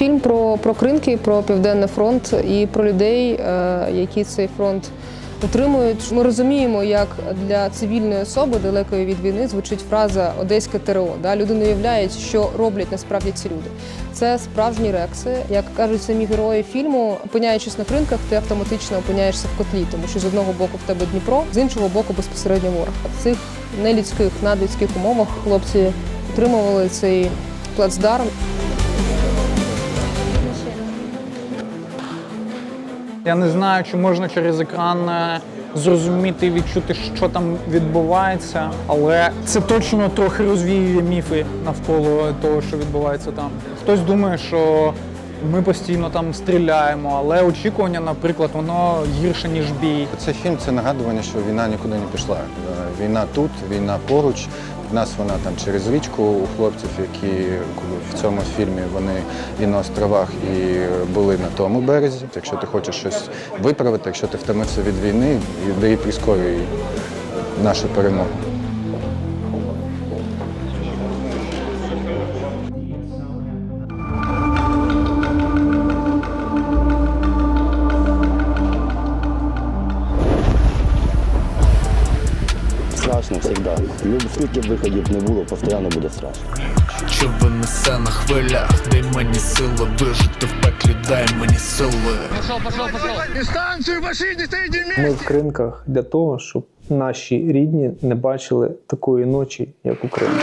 фільм про, про кринки, про південний фронт і про людей, е, які цей фронт утримують. Ми розуміємо, як для цивільної особи далекої від війни звучить фраза Одеське ТРО. Да? Люди не уявляють, що роблять насправді ці люди. Це справжні рекси. Як кажуть самі герої фільму, опиняючись на кринках, ти автоматично опиняєшся в котлі, тому що з одного боку в тебе Дніпро, з іншого боку безпосередньо ворог. В цих нелюдських, надлюдських умовах хлопці утримували цей плацдарм. Я не знаю, чи можна через екран е, зрозуміти і відчути, що там відбувається, але це точно трохи розвіює міфи навколо того, що відбувається там. Хтось думає, що ми постійно там стріляємо, але очікування, наприклад, воно гірше ніж бій. Цей фільм це нагадування, що війна нікуди не пішла. Е, Війна тут, війна поруч. В нас вона там через річку у хлопців, які в цьому фільмі вони і на островах, і були на тому березі. Якщо ти хочеш щось виправити, якщо ти втомився від війни, і прискорюй нашу перемогу. страшно завжди. Ну, Скільки виходів не було, постійно буде страшно. Чоби несе на хвилях, дай мені сили вижити в пеклі, дай мені сили. Пішов, пішов, пішов. Дистанцію машині, стійте! Ми в кринках для того, щоб наші рідні не бачили такої ночі, як Україна.